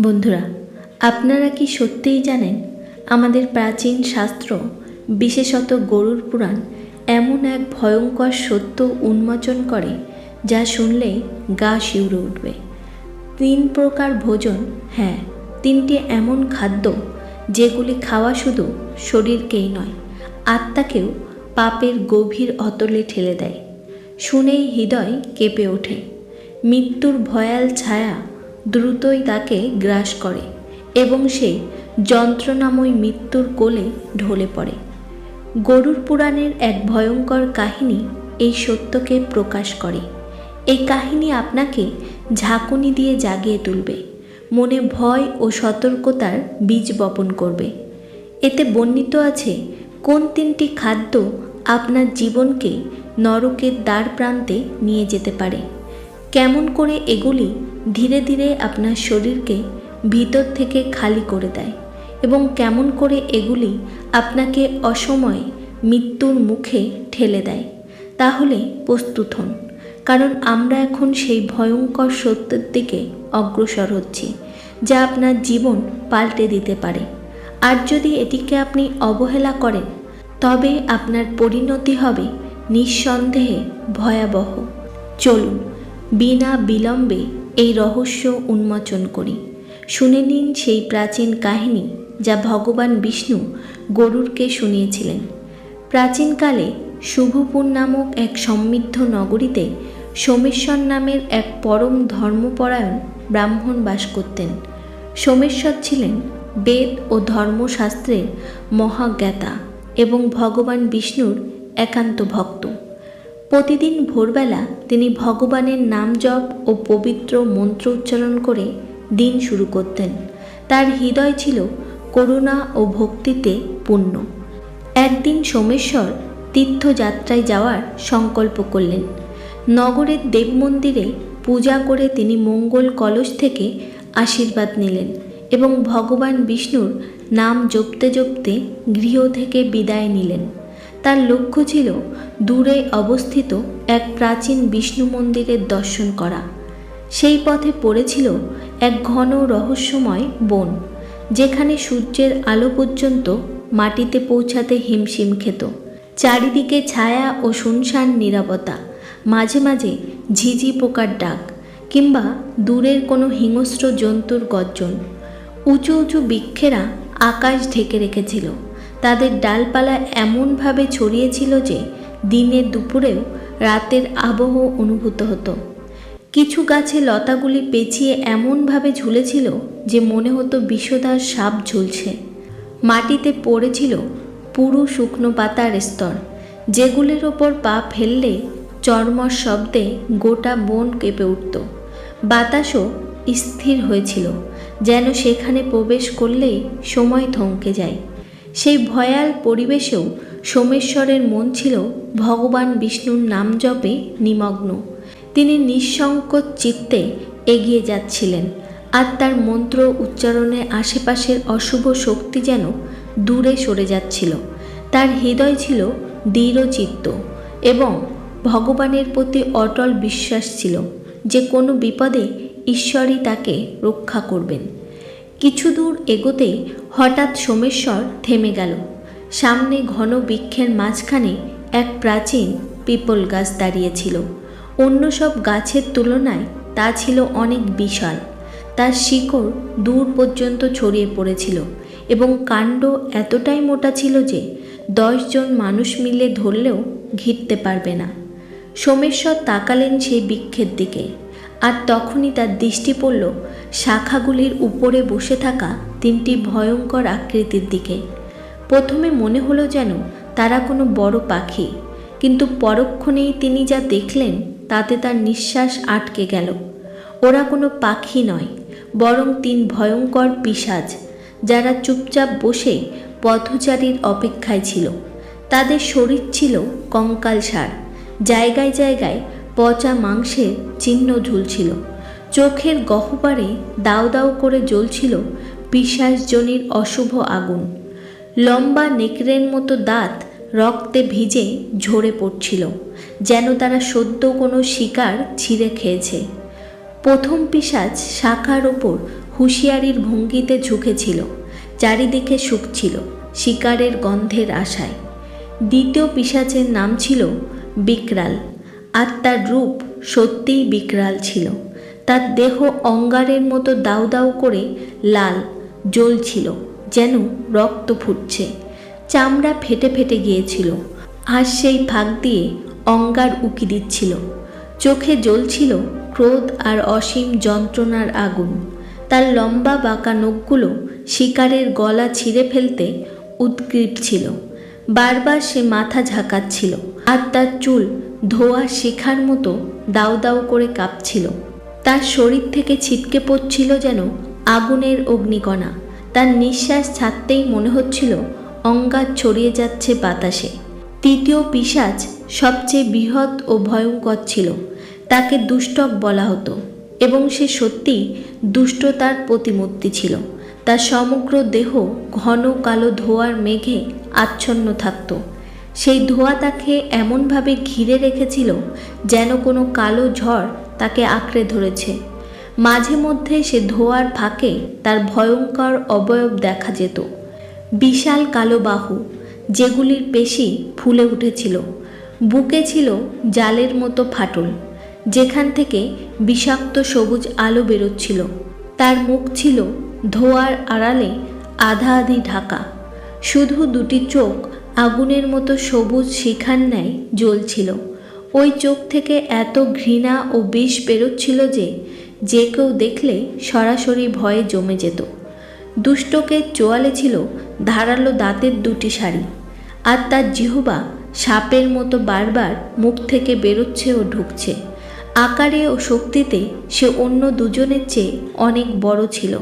বন্ধুরা, আপনারা কি সত্যিই জানেন আমাদের প্রাচীন শাস্ত্র, বিশেষত গরুর পুরাণ, এমন এক ভয়ঙ্কর সত্য উন্মোচন করে যা শুনলেই গা শিউরে উঠবে? তিন প্রকার ভোজন হ্যাঁ তিনটি এমন খাদ্য যেগুলি খাওয়া শুধু শরীরকেই নয়, আত্মাকেও পাপের গভীর অতলে ঠেলে দেয়। শুনেই হৃদয় কেঁপে ওঠে। মৃত্যুর ভয়াল ছায়া দ্রুতই তাকে গ্রাস করে এবং সে যন্ত্রণাময় মৃত্যুর কোলে ঢলে পড়ে। গরুর পুরাণের এক ভয়ঙ্কর কাহিনী এই সত্যকে প্রকাশ করে। এই কাহিনী আপনাকে ঝাঁকুনি দিয়ে জাগিয়ে তুলবে, মনে ভয় ও সতর্কতার বীজ বপন করবে। এতে বর্ণিত আছে, কোন তিনটি খাদ্য আপনার জীবনকে নরকের দ্বার প্রান্তে নিয়ে যেতে পারে? কেমন করে এগুলি ধীরে ধীরে আপনার শরীরকে ভিতর থেকে খালি করে দেয় এবং কেমন করে এগুলি আপনাকে অসময়ে মৃত্যুর মুখে ঠেলে দেয়, তাহলে প্রস্তুত হন। কারণ আমরা এখন সেই ভয়ঙ্কর সত্যের দিকে অগ্রসর হচ্ছি, যা আপনার জীবন পাল্টে দিতে পারে। আর যদি এটিকে আপনি অবহেলা করেন, তবে আপনার পরিণতি হবে নিঃসন্দেহে ভয়াবহ। চলুন, বিনা বিলম্বে এই রহস্য উন্মোচন করি। শুনে নিন সেই প্রাচীন কাহিনী যা ভগবান বিষ্ণু গরুরকে শুনিয়েছিলেন। প্রাচীনকালে শুভপুর নামক এক সমৃদ্ধ নগরীতে সোমেশ্বর নামের এক পরম ধর্মপরায়ণ ব্রাহ্মণ বাস করতেন। সোমেশ্বর ছিলেন বেদ ও ধর্মশাস্ত্রের মহাজ্ঞাতা এবং ভগবান বিষ্ণুর একান্ত ভক্ত। প্রতিদিন ভোরবেলা তিনি ভগবানের নাম জপ ও পবিত্র মন্ত্র উচ্চারণ করে দিন শুরু করতেন। তার হৃদয় ছিল করুণা ও ভক্তিতে পূর্ণ। একদিন সোমেশ্বর তীর্থযাত্রায় যাওয়ার সংকল্প করলেন। নগরের দেব মন্দিরে পূজা করে তিনি মঙ্গল কলস থেকে আশীর্বাদ নিলেন এবং ভগবান বিষ্ণুর নাম জপতে জপতে গৃহ থেকে বিদায় নিলেন। তার লক্ষ্য ছিল দূরে অবস্থিত এক প্রাচীন বিষ্ণু মন্দিরের দর্শন করা। সেই পথে পড়েছিল এক ঘন রহস্যময় বন, যেখানে সূর্যের আলো পর্যন্ত মাটিতে পৌঁছাতে হিমশিম খেত। চারিদিকে ছায়া ও শুনশান নিরাপত্তা মাঝে মাঝে ঝিঝি পোকার ডাক, কিংবা দূরের কোনো হিংস্র জন্তুর গর্জন। উঁচু উঁচু বৃক্ষেরা আকাশ ঢেকে রেখেছিল। তাদের ডালপালা এমনভাবে ছড়িয়েছিল যে দিনের দুপুরেও রাতের আবহ অনুভূত হতো। কিছু গাছে লতাগুলি পেঁচিয়ে এমনভাবে ঝুলেছিল যে মনে হতো বিষদার সাপ ঝুলছে। মাটিতে পড়েছিল পুরু শুকনো পাতার স্তর, যেগুলির ওপর পা ফেললে চর্মর শব্দে গোটা বন কেঁপে উঠত। বাতাসও স্থির হয়েছিল, যেন সেখানে প্রবেশ করলেই সময় থমকে যায়। সেই ভয়াল পরিবেশেও সোমেশ্বরের মন ছিল ভগবান বিষ্ণুর নাম জপে নিমগ্ন। তিনি নিঃসংকোচ চিত্তে এগিয়ে যাচ্ছিলেন আর তার মন্ত্র উচ্চারণে আশেপাশের অশুভ শক্তি যেন দূরে সরে যাচ্ছিল। তার হৃদয় ছিল দৃঢ়চিত্ত এবং ভগবানের প্রতি অটল বিশ্বাস ছিল যে কোনো বিপদে ঈশ্বরই তাকে রক্ষা করবেন। কিছু দূর এগোতে হঠাৎ সোমেশ্বর থেমে গেল। সামনে ঘন বৃক্ষের মাঝখানে এক প্রাচীন পিপল গাছ দাঁড়িয়েছিল। অন্য সব গাছের তুলনায় তা ছিল অনেক বিশাল। তার শিকড় দূর পর্যন্ত ছড়িয়ে পড়েছিল এবং কাণ্ড এতটাই মোটা ছিল যে দশজন মানুষ মিলে ধরলেও ঘিরতে পারবে না। সোমেশ্বর তাকালেন সেই বৃক্ষের দিকে। আর তখনই তার দৃষ্টি পড়ল শাখাগুলির উপরে বসে থাকা তিনটি ভয়ঙ্কর আকৃতির দিকে। প্রথমে মনে হলো যেন তারা কোনো বড় পাখি, কিন্তু পরক্ষণেই তিনি যা দেখলেন তাতে তার নিঃশ্বাস আটকে গেল। ওরা কোনো পাখি নয়, বরং তিন ভয়ঙ্কর পিসাজ যারা চুপচাপ বসে পথচারীর অপেক্ষায় ছিল। তাদের শরীর ছিল কঙ্কাল সার জায়গায় জায়গায় পচা মাংসের চিহ্ন ঝুলছিল। চোখের গহ্বরে দাও দাও করে জ্বলছিল পিসাসজনির অশুভ আগুন। লম্বা নেকড়ের মতো দাঁত রক্তে ভিজে ঝরে পড়ছিল, যেন তারা সদ্য কোনো শিকার ছিঁড়ে খেয়েছে। প্রথম পিসাজ শাখার ওপর হুঁশিয়ারির ভঙ্গিতে ঝুঁকেছিল, চারিদিকে শুকছিল শিকারের গন্ধের আশায়। দ্বিতীয় পিসাচের নাম ছিল বিকরাল। আর তার রূপ সত্যিই বিকরাল ছিল। তার দেহ অঙ্গারের মতো দাউ দাউ করে লাল জ্বলছিল যেন রক্ত ফুটছে। চামড়া ফেটে ফেটে গিয়েছিল আর সেই ফাঁক দিয়ে অঙ্গার উকি দিচ্ছিল। চোখে জ্বলছিল ক্রোধ আর অসীম যন্ত্রণার আগুন। তার লম্বা বাঁকা নখগুলো শিকারের গলা ছিঁড়ে ফেলতে উদ্গ্রীব ছিল। বারবার সে মাথা ঝাঁকাচ্ছিল আর তার চুল ধোয়া শিখার মতো দাউ দাউ করে কাঁপছিল। তার শরীর থেকে ছিটকে পড়ছিল যেন আগুনের অগ্নিকণা। তার নিঃশ্বাস ছাড়তেই মনে হচ্ছিল অঙ্গার ছড়িয়ে যাচ্ছে বাতাসে। তৃতীয় পিসাজ সবচেয়ে বৃহৎ ও ভয়ঙ্কর ছিল। তাকে দুষ্টক বলা হতো এবং সে সত্যিই দুষ্টতার প্রতিমূর্তি ছিল। তার সমগ্র দেহ ঘন কালো ধোয়ার মেঘে আচ্ছন্ন থাকত। সেই ধোঁয়া তাকে এমনভাবে ঘিরে রেখেছিল যেন কোনো কালো ঝড় তাকে আঁকড়ে ধরেছে। মাঝে মধ্যে সে ধোয়ার ফাঁকে তার ভয়ঙ্কর অবয়ব দেখা যেত। বিশাল কালো বাহু, যেগুলির পেশি ফুলে উঠেছিল। বুকে ছিল জালের মতো ফাটল, যেখান থেকে বিষাক্ত সবুজ আলো বেরোচ্ছিল। তার মুখ ছিল ধোয়ার আড়ালে আধা আধি ঢাকা। শুধু দুটি চোখ আগুনের মতো সবুজ শিখার ন্যায় জ্বলছিল। ওই চোখ থেকে এত ঘৃণা ও বিষ বেরোচ্ছিল যে যে কেউ দেখলে সরাসরি ভয়ে জমে যেত। দুষ্টকে চোয়ালে ছিল ধারালো দাঁতের দুটি শাড়ি আর তার জিহবা সাপের মতো বারবার মুখ থেকে বেরোচ্ছে ও ঢুকছে। আকারে ও শক্তিতে সে অন্য দুজনের চেয়ে অনেক বড় ছিল।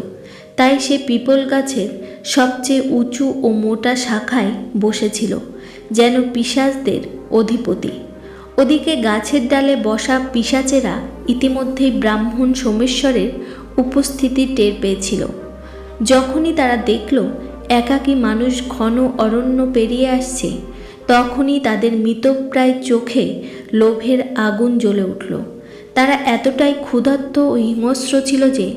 তাই সে পিপল গাছের সবচেয়ে উঁচু ও মোটা শাখায় বসেছিল, যেন পিসাজদের অধিপতি। ওদিকে গাছের ডালে বসা পিসাচেরা ইতিমধ্যেই ব্রাহ্মণ সোমেশ্বরের উপস্থিতি টের পেয়েছিল। যখনই তারা দেখল একাকী মানুষ ঘন অরণ্য পেরিয়ে আসছে, তখনই তাদের মৃতপ্রায় চোখে লোভের আগুন জ্বলে উঠল। তারা এতটাই ক্ষুধার্ত ও হিংস্র ছিল যে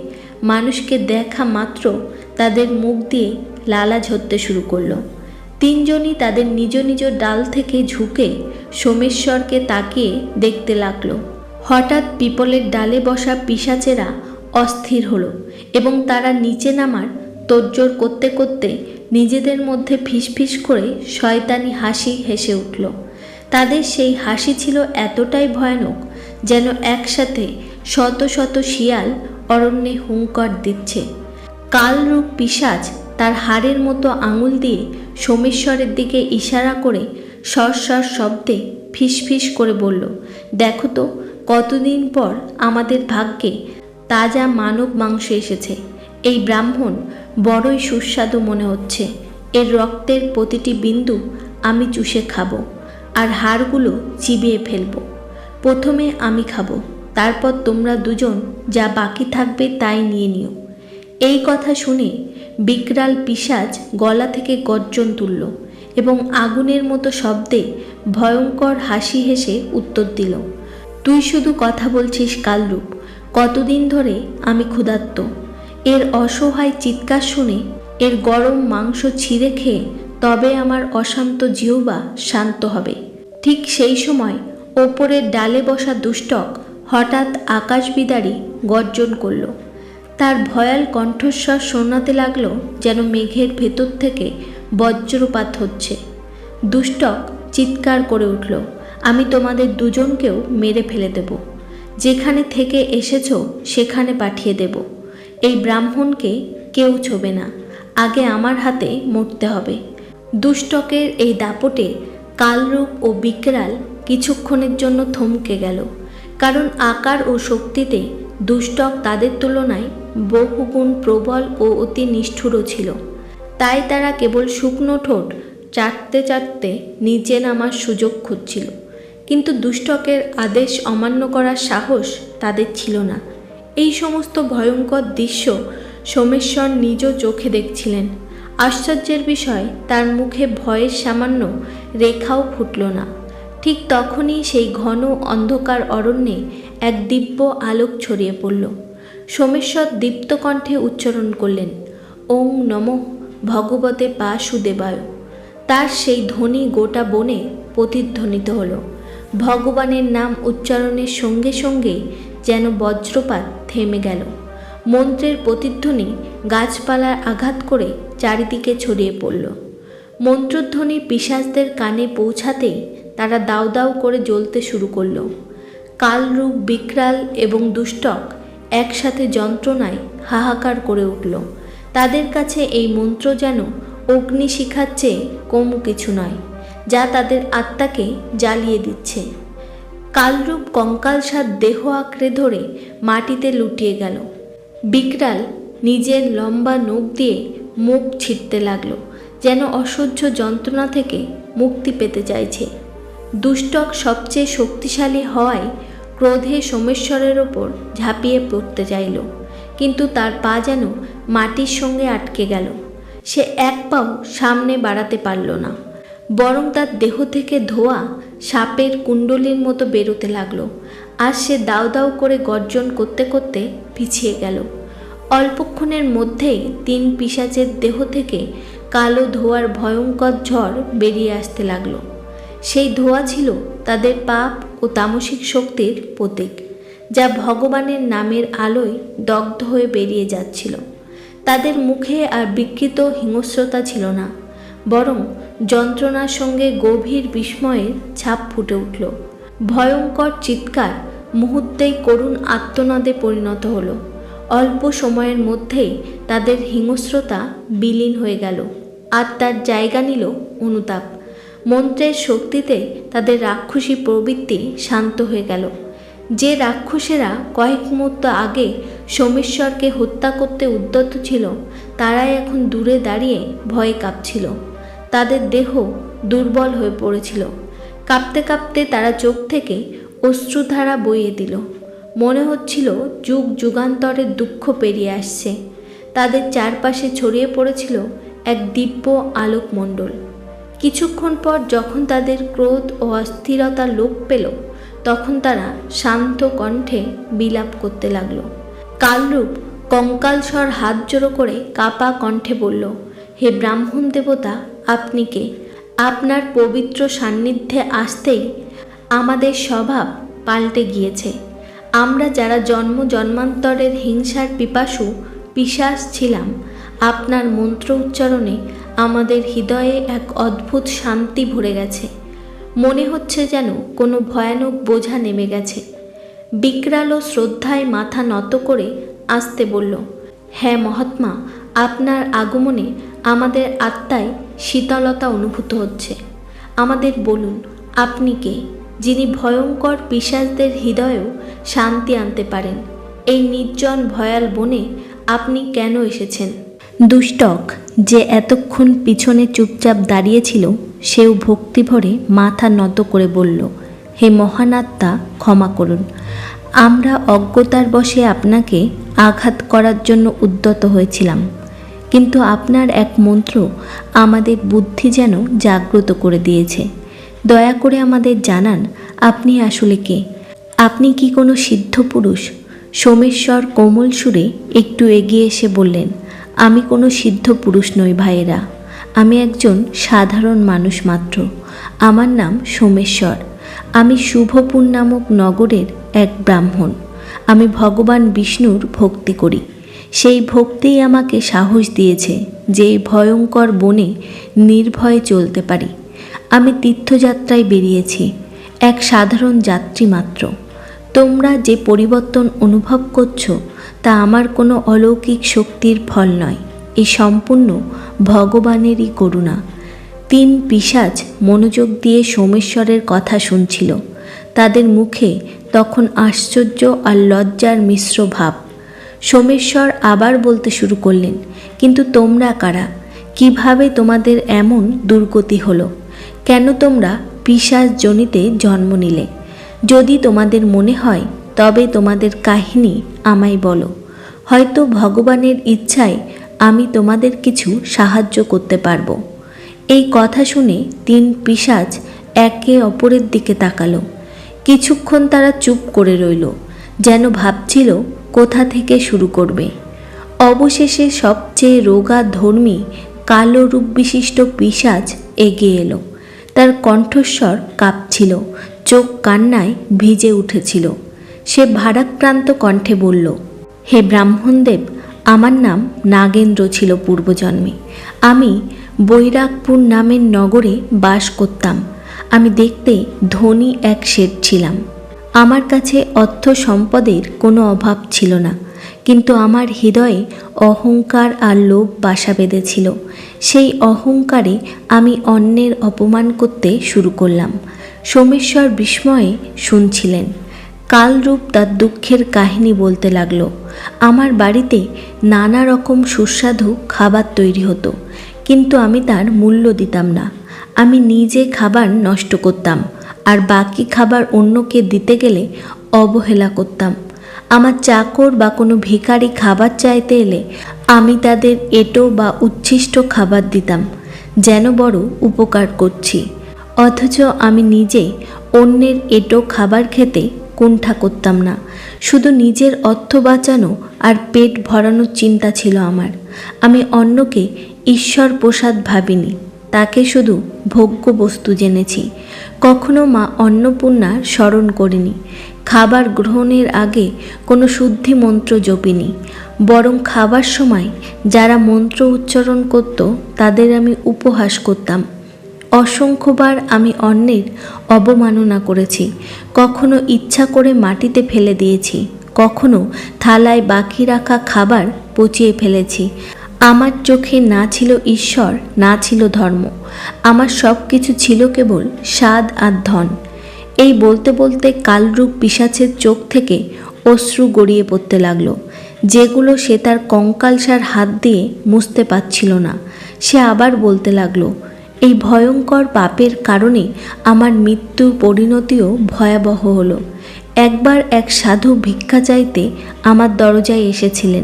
মানুষকে দেখা মাত্র তাদের মুখ দিয়ে লালা ঝরতে শুরু করল। তিনজনই তাদের নিজ নিজ ডাল থেকে ঝুঁকে সোমেশ্বরকে তাকিয়ে দেখতে লাগল। হঠাৎ পিপলের ডালে বসা পিসাচেরা অস্থির হলো এবং তারা নিচে নামার তোড়জোড় করতে করতে নিজেদের মধ্যে ফিসফিস করে শয়তানি হাসি হেসে উঠল। তাদের সেই হাসি ছিল এতটাই ভয়ানক যেন একসাথে শত শত শিয়াল অরণ্যে হুঙ্কর দিচ্ছে। কালরূপ পিসাজ তার হাড়ের মতো আঙুল দিয়ে সোমেশ্বরের দিকে ইশারা করে সরসর শব্দে ফিসফিস করে বলল, দেখো তো, কতদিন পর আমাদের ভাগ্যে তাজা মানব মাংস এসেছে। এই ব্রাহ্মণ বড়ই সুস্বাদু মনে হচ্ছে। এর রক্তের প্রতিটি বিন্দু আমি চুষে খাব আর হাড়গুলো চিবিয়ে ফেলব। প্রথমে আমি খাব। তারপর তোমরা দুজন যা বাকি থাকবে তাই নিয়ে নিও। এই কথা শুনে বিকরাল পিসাজ গলা থেকে গর্জন তুলল এবং আগুনের মতো শব্দে ভয়ঙ্কর হাসি হেসে উত্তর দিল, তুই শুধু কথা বলছিস কালরূপ, কতদিন ধরে আমি ক্ষুধার্ত। এর অসহায় চিৎকার শুনে এর গরম মাংস ছিঁড়ে খেয়ে তবে আমার অশান্ত জিহ্বা শান্ত হবে। ঠিক সেই সময় ওপরের ডালে বসা দুষ্টক হঠাৎ আকাশবিদারী গর্জন করল। তার ভয়াল কণ্ঠস্বর শোনাতে লাগল যেন মেঘের ভেতর থেকে বজ্রপাত হচ্ছে। দুষ্টক চিৎকার করে উঠল, আমি তোমাদের দুজনকেও মেরে ফেলে দেব। যেখানে থেকে এসেছ, সেখানে পাঠিয়ে দেব। এই ব্রাহ্মণকে কেউ ছোবে না। আগে আমার হাতে মরতে হবে দুষ্টকের এই দাপটে কালরূপ ও বিকরাল কিছুক্ষণের জন্য থমকে গেল। কারণ আকার ও শক্তিতে দুষ্টক তাদের তুলনায় বহুগুণ প্রবল ও অতি নিষ্ঠুরও ছিল। তাই তারা কেবল শুকনো ঠোঁট চাটতে চাটতে নিচে নামার সুযোগ খুঁজছিল। কিন্তু দুষ্টকের আদেশ অমান্য করার সাহস তাদের ছিল না। এই সমস্ত ভয়ঙ্কর দৃশ্য সোমেশ্বর নিজ চোখে দেখছিলেন। আশ্চর্যের বিষয়, তার মুখে ভয়ের সামান্য রেখাও ফুটল না। ঠিক তখনই সেই ঘন অন্ধকার অরণ্যে এক দিব্য আলোক ছড়িয়ে পড়ল। সোমেশ্বর দীপ্ত কণ্ঠে উচ্চারণ করলেন, ওং নমঃ ভগবতে বাসুদেবায়। তার সেই ধ্বনি গোটা বনে প্রতিধ্বনিত হলো। ভগবানের নাম উচ্চারণের সঙ্গে সঙ্গে যেন বজ্রপাত থেমে গেল। মন্ত্রের প্রতিধ্বনি গাছপালার আঘাত করে চারিদিকে ছড়িয়ে পড়ল। মন্ত্রধ্বনি পিশাচদের কানে পৌঁছাতেই তারা দাউ দাউ করে জ্বলতে শুরু করল। কালরূপ, বিকরাল এবং দুষ্টক একসাথে যন্ত্রণায় হাহাকার করে উঠল। তাদের কাছে এই মন্ত্র যেন অগ্নি শিখার চেয়ে কম কিছু নয়, যা তাদের আত্মাকে জ্বালিয়ে দিচ্ছে। কালরূপ কঙ্কালসার দেহ আঁকড়ে ধরে মাটিতে লুটিয়ে গেল। বিকরাল নিজের লম্বা নখ দিয়ে মুখ ছিটতে লাগল, যেন অসহ্য যন্ত্রণা থেকে মুক্তি পেতে চাইছে। দুষ্টক সবচেয়ে শক্তিশালী হওয়ায় ক্রোধে সোমেশ্বরের ওপর ঝাঁপিয়ে পড়তে চাইল। কিন্তু তার পা যেন মাটির সঙ্গে আটকে গেল। সে এক পাও সামনে বাড়াতে পারল না। বরং তার দেহ থেকে ধোয়া সাপের কুণ্ডলির মতো বেরোতে লাগল। আর সে দাউ দাউ করে গর্জন করতে করতে পিছিয়ে গেল। অল্পক্ষণের মধ্যেই তিন পিসাচের দেহ থেকে কালো ধোয়ার ভয়ঙ্কর ঝড় বেরিয়ে আসতে লাগল। সেই ধোয়া ছিল তাদের পাপ ও তামসিক শক্তির প্রতীক, যা ভগবানের নামের আলোয় দগ্ধ হয়ে বেরিয়ে যাচ্ছিল। তাদের মুখে আর বিকৃত হিংস্রতা ছিল না, বরং যন্ত্রণার সঙ্গে গভীর বিস্ময়ের ছাপ ফুটে উঠল। ভয়ঙ্কর চিৎকার মুহূর্তেই করুণ আত্মনাদে পরিণত হলো। অল্প সময়ের মধ্যেই তাদের হিংস্রতা বিলীন হয়ে গেল, আর তার জায়গা নিল অনুতাপ। মন্ত্রের শক্তিতে তাদের রাক্ষসী প্রবৃত্তি শান্ত হয়ে গেল। যে রাক্ষসেরা কয়েক মুহূর্ত আগে সোমেশ্বরকে হত্যা করতে উদ্যত ছিল, তারাই এখন দূরে দাঁড়িয়ে ভয়ে কাঁপছিল। তাদের দেহ দুর্বল হয়ে পড়েছিল। কাঁপতে কাঁপতে তারা চোখ থেকে অশ্রুধারা বইয়ে দিল। মনে হচ্ছিল যুগ যুগান্তরের দুঃখ পেরিয়ে আসছে। তাদের চারপাশে ছড়িয়ে পড়েছিল এক দিব্য আলোকমণ্ডল। কিছুক্ষণ পর যখন তাদের ক্রোধ ও অস্থিরতা লোপ পেল, তখন তারা শান্ত কণ্ঠে বিলাপ করতে লাগল। কালরূপ কঙ্কালস্বর হাত জোড়ো করে কাপা কণ্ঠে বলল, হে ব্রাহ্মণ দেবতা, আপনি কে? আপনার পবিত্র সান্নিধ্যে আসতেই আমাদের স্বভাব পাল্টে গিয়েছে। আমরা যারা জন্ম জন্মান্তরের হিংসার পিপাসু পিশাস ছিলাম, আপনার মন্ত্র উচ্চারণে আমাদের হৃদয়ে এক অদ্ভুত শান্তি ভরে গেছে। মনে হচ্ছে যেন কোনো ভয়ানক বোঝা নেমে গেছে। বিকরাল ও শ্রদ্ধায় মাথা নত করে আসতে বলল হ্যাঁ মহাত্মা, আপনার আগমনে আমাদের আত্মায় শীতলতা অনুভূত হচ্ছে। আমাদের বলুন, আপনি কে, যিনি ভয়ঙ্কর পিশাচদের হৃদয়েও শান্তি আনতে পারেন? এই নির্জন ভয়াল বনে আপনি কেন এসেছেন? দুষ্টক যে এতক্ষণ পিছনে চুপচাপ দাঁড়িয়েছিল, সেও ভক্তিভরে মাথা নত করে বলল, হে মহানাত্মা ক্ষমা করুন। আমরা অজ্ঞতার বশে আপনাকে আঘাত করার জন্য উদ্যত হয়েছিলাম। কিন্তু আপনার এক মন্ত্র আমাদের বুদ্ধি যেন জাগ্রত করে দিয়েছে। দয়া করে আমাদের জানান, আপনি আসলে কে? আপনি কি কোনো সিদ্ধ পুরুষ সোমেশ্বর কোমল সুরে একটু এগিয়ে এসে বললেন আমি কোনো সিদ্ধ পুরুষ নই, ভাইয়েরা। আমি একজন সাধারণ মানুষ মাত্র। আমার নাম সোমেশ্বর। আমি শুভপুর নামক নগরের এক ব্রাহ্মণ। আমি ভগবান বিষ্ণুর ভক্তি করি। সেই ভক্তিই আমাকে সাহস দিয়েছে যে ভয়ঙ্কর বনে নির্ভয়ে চলতে পারি। আমি তীর্থযাত্রায় বেরিয়েছি, এক সাধারণ যাত্রী মাত্র। তোমরা যে পরিবর্তন অনুভব করছ তা আমার কোনো অলৌকিক শক্তির ফল নয়। এ সম্পূর্ণ ভগবানেরই করুণা। তিন পিসাজ মনোযোগ দিয়ে সোমেশ্বরের কথা শুনছিল। তাদের মুখে তখন আশ্চর্য আর লজ্জার মিশ্র ভাব। সোমেশ্বর আবার বলতে শুরু করলেন, কিন্তু তোমরা কারা? কীভাবে তোমাদের এমন দুর্গতি হলো? কেন তোমরা পিসাজ জনিতে জন্ম নিলে? যদি তোমাদের মনে হয় তবে তোমাদের কাহিনী আমায় বলো। হয়তো ভগবানের ইচ্ছায় আমি তোমাদের কিছু সাহায্য করতে পারব। এই কথা শুনে তিন পিসাজ একে অপরের দিকে তাকালো। কিছুক্ষণ তারা চুপ করে রইল, যেন ভাবছিল কোথা থেকে শুরু করবে। অবশেষে সবচেয়ে রোগা ধর্মী কালো রূপ বিশিষ্ট পিসাজ এগিয়ে এলো। তার কণ্ঠস্বর কাঁপছিল, চোখ কান্নায় ভিজে উঠেছিল। সে ভারাক্রান্ত কণ্ঠে বলল, হে ব্রাহ্মণদেব, আমার নাম নাগেন্দ্র ছিল পূর্বজন্মে। আমি বৈরাগপুর নামের নগরে বাস করতাম। আমি দেখতে ধনী এক শেঠ ছিলাম। আমার কাছে অর্থ সম্পদের কোনো অভাব ছিল না, কিন্তু আমার হৃদয়ে অহংকার আর লোভ বাসা বেঁধেছিল। সেই অহংকারে আমি অন্যের অপমান করতে শুরু করলাম। সোমেশ্বর বিস্ময়ে শুনছিলেন। কালরূপ তার দুঃখের কাহিনী বলতে লাগল। আমার বাড়িতে নানা রকম সুস্বাদু খাবার তৈরি হতো, কিন্তু আমি তার মূল্য দিতাম না। আমি নিজে খাবার নষ্ট করতাম, আর বাকি খাবার অন্যকে দিতে গেলে অবহেলা করতাম। আমার চাকর বা কোনো ভিখারি খাবার চাইতে এলে আমি তাদের এটো বা উচ্ছিষ্ট খাবার দিতাম, যেন বড় উপকার করছি। অথচ আমি নিজে অন্যের এটো খাবার খেতে কুণ্ঠা করতাম না। শুধু নিজের অর্থ বাঁচানো আর পেট ভরানোর চিন্তা ছিল আমার। আমি অন্যকে ঈশ্বর প্রসাদ ভাবিনি, তাকে শুধু ভোগ্য বস্তু জেনেছি। কখনো মা অন্নপূর্ণা স্মরণ করিনি। খাবার গ্রহণের আগে কোনো শুদ্ধি মন্ত্র জপিনি। বরং খাবার সময় যারা মন্ত্র উচ্চারণ করত, তাদের আমি উপহাস করতাম। অসংখ্যবার আমি অন্যের অবমাননা করেছি, কখনো ইচ্ছা করে মাটিতে ফেলে দিয়েছি, কখনো থালায় বাকি রাখা খাবার পচিয়ে ফেলেছি। আমার চোখে না ছিল ঈশ্বর, না ছিল ধর্ম। আমার সব কিছু ছিল কেবল স্বাদ আর ধন। এই বলতে বলতে কালরূপ পিসাচের চোখ থেকে অশ্রু গড়িয়ে পড়তে লাগল। যেগুলো সে তার কঙ্কালসার হাত দিয়ে মুছতে পারছিল না। সে আবার বলতে লাগল এই ভয়ঙ্কর পাপের কারণে আমার মৃত্যুর পরিণতিও ভয়াবহ হলো। একবার এক সাধু ভিক্ষা চাইতে আমার দরজায় এসেছিলেন।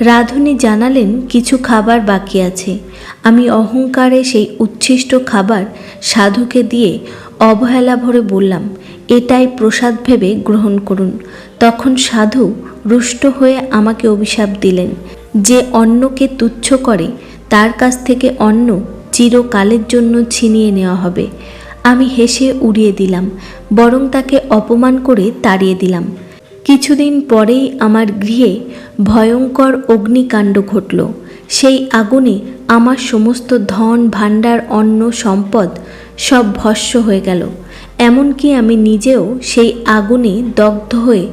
রাধুনি জানালেন, কিছু খাবার বাকি আছে। আমি অহংকারে সেই উচ্ছিষ্ট খাবার সাধুকে দিয়ে অবহেলা ভরে বললাম, এটাই প্রসাদ ভেবে গ্রহণ করুন। তখন সাধু রুষ্ট হয়ে আমাকে অভিশাপ দিলেন, যে অন্নকে তুচ্ছ করে, তার কাছ থেকে অন্ন চিরকালের জন্য ছিনিয়ে নেওয়া হবে। আমি হেসে উড়িয়ে দিলাম, বরং তাকে অপমান করে তাড়িয়ে দিলাম। কিছুদিন পরেই আমার গৃহে ভয়ঙ্কর অগ্নিকাণ্ড ঘটল। সেই আগুনে আমার সমস্ত ধন, ভাণ্ডার, অন্ন, সম্পদ সব ভস্য হয়ে গেল। এমনকি আমি নিজেও সেই আগুনে দগ্ধ হয়ে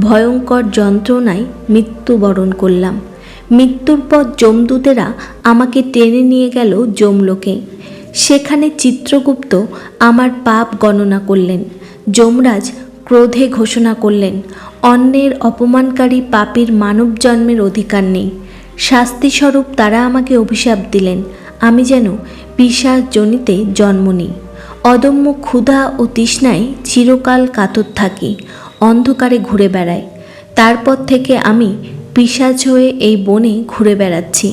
ভয়ঙ্কর যন্ত্রণায় মৃত্যুবরণ করলাম। মৃত্যুর পর যমদূতেরা আমাকে টেনে নিয়ে গেল যমলোকে। সেখানে চিত্রগুপ্ত আমার পাপ গণনা করলেন। যমরাজ ক্রোধে ঘোষণা করলেন, অন্যের অপমানকারী পাপীর মানব জন্মের অধিকার নেই। শাস্তিস্বরূপ তারা আমাকে অভিশাপ দিলেন, আমি যেন পিসার জনিতে জন্ম নিই। অদম্য ক্ষুধা ও তৃষ্ণায় চিরকাল কাতর থাকি, অন্ধকারে ঘুরে বেড়াই। তারপর থেকে আমি পিসাজ হয়ে এই বনে ঘুরে বেড়াচ্ছি।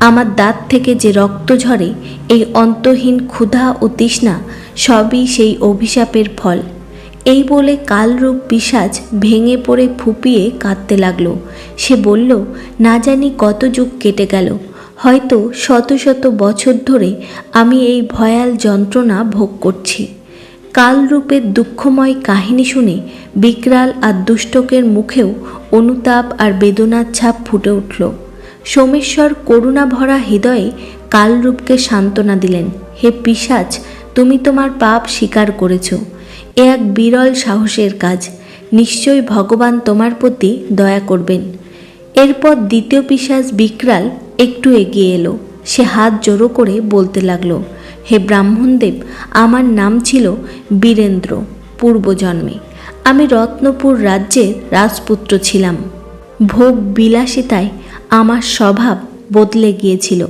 আমার দাঁত থেকে যে রক্ত ঝরে, এই অন্তহীন ক্ষুধা ও তৃষ্ণা সবই সেই অভিশাপের ফল। এই বলে কালরূপ পিসাজ ভেঙে পড়ে ফুপিয়ে কাঁদতে লাগল। সে বলল, না জানি কত যুগ কেটে গেল। হয়তো শত শত বছর ধরে আমি এই ভয়াল যন্ত্রণা ভোগ করছি। কালরূপের দুঃখময় কাহিনী শুনে বিকরাল আর দুষ্টকের মুখেও অনুতাপ আর বেদনার ছাপ ফুটে উঠল। সোমেশ্বর করুণা ভরা হৃদয়ে কালরূপকে সান্ত্বনা দিলেন, হে পিসাচ তুমি তোমার পাপ স্বীকার করেছ। এ এক বিরল সাহসের কাজ। নিশ্চয়ই ভগবান তোমার প্রতি দয়া করবেন এরপর দ্বিতীয় পিসাজ বিকরাল একটু এগিয়ে এলো। সে হাত জোড়ো করে বলতে লাগল হে ব্রাহ্মণদেব, আমার নাম ছিল বীরেন্দ্র, পূর্বজন্মে। আমি রত্নপুর রাজ্যের রাজপুত্র ছিলাম। ভোগ বিলাসিতায় আমার স্বভাব বদলে গিয়েছিল।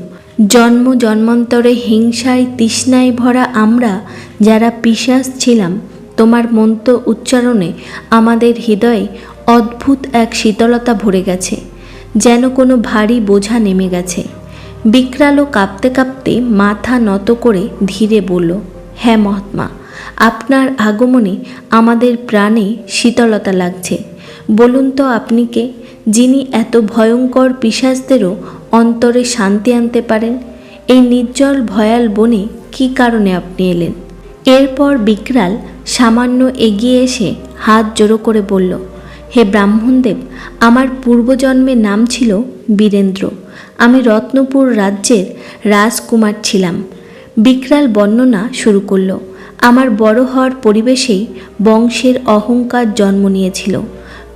জন্ম জন্মান্তরে হিংসায় তৃষ্ণায় ভরা আমরা যারা পিসাস ছিলাম, তোমার মন্ত্র উচ্চারণে আমাদের হৃদয়ে অদ্ভুত এক শীতলতা ভরে গেছে, যেন কোনো ভারী বোঝা নেমে গেছে। বিকরালও কাঁপতে কাঁপতে মাথা নত করে ধীরে বলল হ্যাঁ মহাত্মা, আপনার আগমনে আমাদের প্রাণে শীতলতা লাগছে। বলুন তো আপনি কে, যিনি এত ভয়ঙ্কর পিশাচদেরও অন্তরে শান্তি আনতে পারেন? এই নির্জল ভয়াল বনে কী কারণে আপনি এলেন? এরপর বিকরাল সামান্য এগিয়ে এসে হাত জোড়ো করে বলল, হে ব্রাহ্মণদেব, আমার পূর্বজন্মের নাম ছিল বীরেন্দ্র। আমি রত্নপুর রাজ্যের রাজকুমার ছিলাম। বিকরাল বর্ণনা শুরু করল, আমার বড় হওয়ার পরিবেশেই বংশের অহংকার জন্ম নিয়েছিল।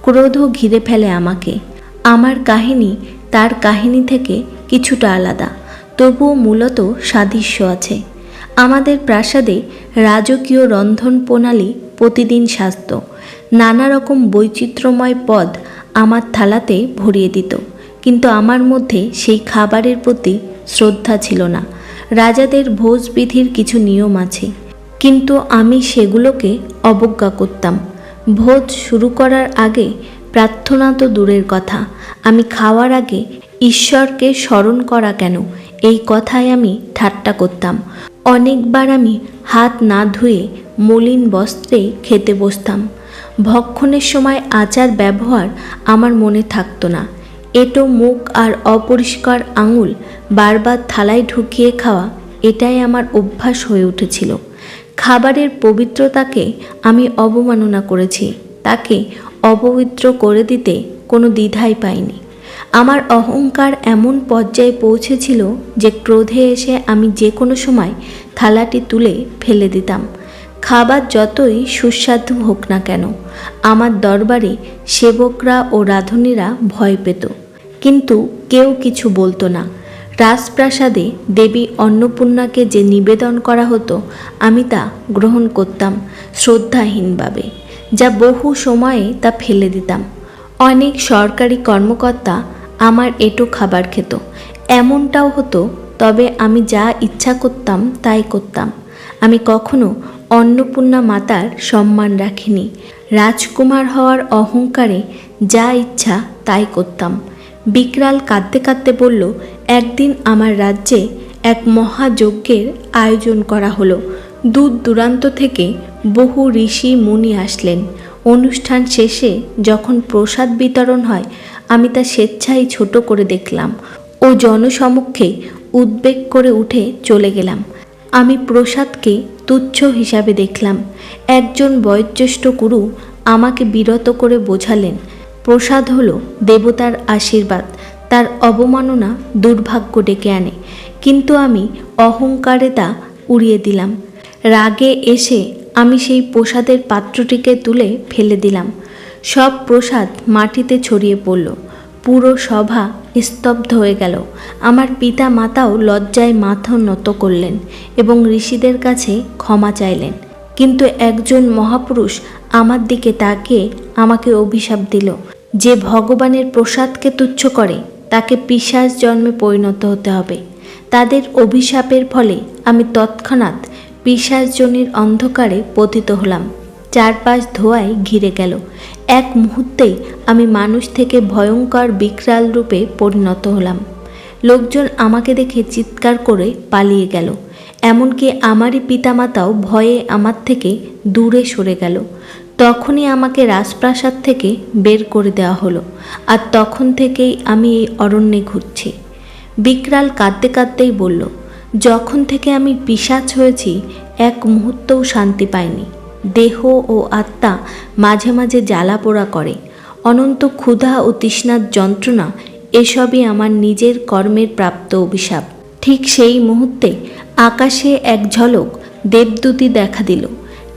ক্রোধ ঘিরে ফেলে আমাকে। আমার কাহিনী তার কাহিনী থেকে কিছুটা আলাদা, তবুও মূলত সাদৃশ্য আছে। আমাদের প্রাসাদে রাজকীয় রন্ধন প্রণালী প্রতিদিন সাজত। নানা রকম বৈচিত্র্যময় পদ আমার থালাতে ভরিয়ে দিত। কিন্তু আমার মধ্যে সেই খাবারের প্রতি শ্রদ্ধা ছিল না। রাজাদের ভোজবিধির কিছু নিয়ম আছে। কিন্তু আমি সেগুলোকে অবজ্ঞা করতাম। ভোজ শুরু করার আগে প্রার্থনা তো দূরের কথা। আমি খাওয়ার আগে ঈশ্বরকে স্মরণ করা কেন? এই কথায় আমি ঠাট্টা করতাম। অনেকবার আমি হাত না ধুয়ে মলিন বস্ত্রে খেতে বসতাম। ভক্ষণের সময় আচার ব্যবহার আমার মনে থাকতো না। এটো মুখ আর অপরিষ্কার আঙুল বারবার থালায় ঢুকিয়ে খাওয়া, এটাই আমার অভ্যাস হয়ে উঠেছিল। খাবারের পবিত্রতাকে আমি অবমাননা করেছি, তাকে অপবিত্র করে দিতে কোনো দ্বিধাই পাইনি। আমার অহংকার এমন পর্যায়ে পৌঁছেছিল যে ক্রোধে এসে আমি যে কোনো সময় থালাটি তুলে ফেলে দিতাম। খাবার যতই সুস্বাদু হোক না কেন, আমার দরবারে সেবকরা ও রাঁধুনিরা ভয় পেত। কিন্তু কেউ কিছু বলতো না। রাজপ্রাসাদে দেবী অন্নপূর্ণাকে যে নিবেদন করা হতো, আমি তা গ্রহণ করতাম শ্রদ্ধাহীনভাবে, যা বহু সময়ে তা ফেলে দিতাম। অনেক সরকারি কর্মকর্তা আমার এটো খাবার খেত। এমনটাও হতো, তবে আমি যা ইচ্ছা করতাম তাই করতাম। আমি কখনো অন্নপূর্ণা মাতার সম্মান রাখিনি। রাজকুমার হওয়ার অহংকারে যা ইচ্ছা তাই করতাম। বিকরাল কাঁদতে কাঁদতে বলল, একদিন আমার রাজ্যে এক মহাযজ্ঞের আয়োজন করা হলো। দূর দূরান্ত থেকে বহু ঋষি মুনি আসলেন। অনুষ্ঠান শেষে যখন প্রসাদ বিতরণ হয়, আমি তা স্বেচ্ছায় ছোট করে দেখলাম ও জনসমক্ষে উদ্বেগ করে উঠে চলে গেলাম। আমি প্রসাদকে তুচ্ছ হিসাবে দেখলাম। একজন বয়োজ্যেষ্ঠ গুরু আমাকে বিরত করে বোঝালেন, প্রসাদ হলো দেবতার আশীর্বাদ। তার অবমাননা দুর্ভাগ্য ডেকে আনে। কিন্তু আমি অহংকারে তা উড়িয়ে দিলাম। রাগে এসে আমি সেই প্রসাদের পাত্রটিকে তুলে ফেলে দিলাম। সব প্রসাদ মাটিতে ছড়িয়ে পড়ল। পুরো সভা স্তব্ধ হয়ে গেল। আমার পিতা মাতাও লজ্জায় মাথা নত করলেন এবং ঋষিদের কাছে ক্ষমা চাইলেন। কিন্তু একজন মহাপুরুষ আমার দিকে তাকিয়ে আমাকে অভিশাপ দিল যে ভগবানের প্রসাদকে তুচ্ছ করে, তাকে পিসাস জন্মে পরিণত হতে হবে। তাদের অভিশাপের ফলে আমি তৎক্ষণাৎ পিসাসজনির অন্ধকারে পতিত হলাম। চারপাশ ধোয়ায় ঘিরে গেল। এক মুহূর্তেই আমি মানুষ থেকে ভয়ঙ্কর বিকরাল রূপে পরিণত হলাম। লোকজন আমাকে দেখে চিৎকার করে পালিয়ে গেল। এমনকি আমারই পিতামাতাও ভয়ে আমার থেকে দূরে সরে গেল। তখনই আমাকে রাজপ্রাসাদ থেকে বের করে দেওয়া হলো আর তখন থেকেই আমি এই অরণ্যে ঘুরছি। বিকরাল কাঁদতে কাঁদতেই বলল, যখন থেকে আমি পিসাচ হয়েছি, এক মুহূর্তও শান্তি পাইনি। দেহ ও আত্মা মাঝে মাঝে জ্বালা পোড়া করে। অনন্ত ক্ষুধা ও তৃষ্ণার যন্ত্রণা, এসবই আমার নিজের কর্মের প্রাপ্ত অভিশাপ। ঠিক সেই মুহূর্তে আকাশে এক ঝলক দেবদূতি দেখা দিল।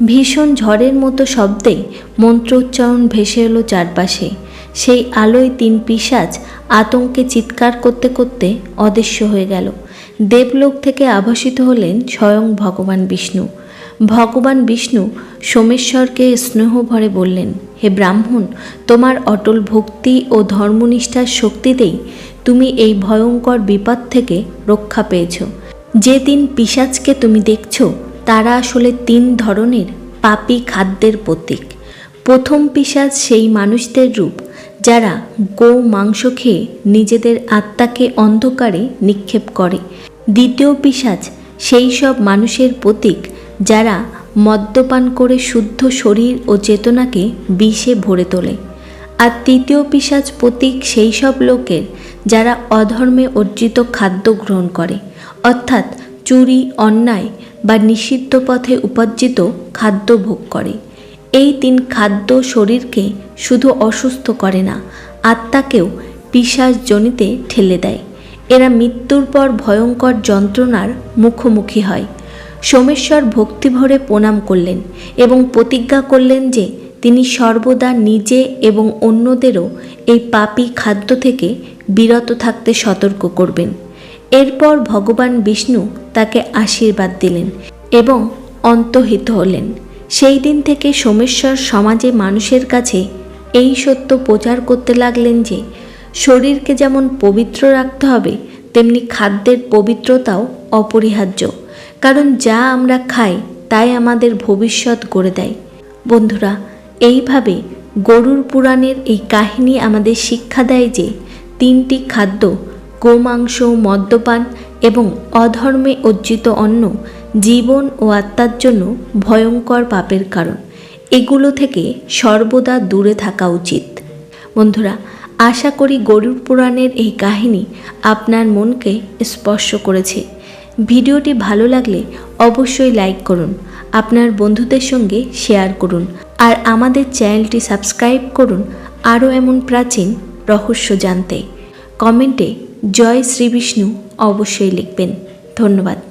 ভীষণ ঝড়ের মতো শব্দে মন্ত্রোচ্চারণ ভেসে এলো চারপাশে। সেই আলোয় তিন পিসাজ আতঙ্কে চিৎকার করতে করতে অদৃশ্য হয়ে গেল। দেবলোক থেকে আভাসিত হলেন স্বয়ং ভগবান বিষ্ণু। ভগবান বিষ্ণু সোমেশ্বরকে স্নেহ ভরে বললেন, হে ব্রাহ্মণ, তোমার অটল ভক্তি ও ধর্মনিষ্ঠার শক্তিতেই তুমি এই ভয়ঙ্কর বিপদ থেকে রক্ষা পেয়েছ। যে তিন পিসাজকে তুমি দেখছ, তারা আসলে তিন ধরনের পাপি খাদ্যের প্রতীক। প্রথম পিসাজ সেই মানুষদের রূপ, যারা গো মাংস খেয়ে নিজেদের আত্মাকে অন্ধকারে নিক্ষেপ করে। দ্বিতীয় পিসাজ সেই সব মানুষের প্রতীক যারা মদ্যপান করে শুদ্ধ শরীর ও চেতনাকে বিষে ভরে তোলে। আর তৃতীয় পিসাজ প্রতীক সেই সব লোকের যারা অধর্মে অর্জিত খাদ্য গ্রহণ করে, অর্থাৎ চুরি, অন্যায় বা নিষিদ্ধ পথে উপার্জিত খাদ্য ভোগ করে। এই তিন খাদ্য শরীরকে শুধু অসুস্থ করে না, আত্মাকেও পিসাজ জনিতে ঠেলে দেয়। এরা মৃত্যুর পর ভয়ঙ্কর যন্ত্রণার মুখোমুখি হয়। সোমেশ্বর ভক্তিভরে প্রণাম করলেন এবং প্রতিজ্ঞা করলেন যে তিনি সর্বদা নিজে এবং অন্যদেরও এই পাপী খাদ্য থেকে বিরত থাকতে সতর্ক করবেন। এরপর ভগবান বিষ্ণু তাকে আশীর্বাদ দিলেন এবং অন্তহিত হলেন। সেই দিন থেকে সোমেশ্বর সমাজে মানুষের কাছে এই সত্য প্রচার করতে লাগলেন যে, শরীরকে যেমন পবিত্র রাখতে হবে, তেমনি খাদ্যের পবিত্রতাও অপরিহার্য। কারণ যা আমরা খাই, তাই আমাদের ভবিষ্যৎ গড়ে দেয়। বন্ধুরা, এইভাবে গরুর পুরাণের এই কাহিনী আমাদের শিক্ষা দেয় যে, তিনটি খাদ্য, গোমাংস, মদ্যপান এবং অধর্মে অর্জিত অন্ন, জীবন ও আত্মার জন্য ভয়ঙ্কর পাপের কারণ। এগুলো থেকে সর্বদা দূরে থাকা উচিত। বন্ধুরা, আশা করি গরুর পুরাণের এই কাহিনী আপনার মনকে স্পর্শ করেছে। ভিডিওটি ভালো লাগলে অবশ্যই লাইক করুন, আপনার বন্ধুদের সঙ্গে শেয়ার করুন, আর আমাদের চ্যানেলটি সাবস্ক্রাইব করুন আরও এমন প্রাচীন রহস্য জানতে। কমেন্টে জয় শ্রীবিষ্ণু অবশ্যই লিখবেন। ধন্যবাদ।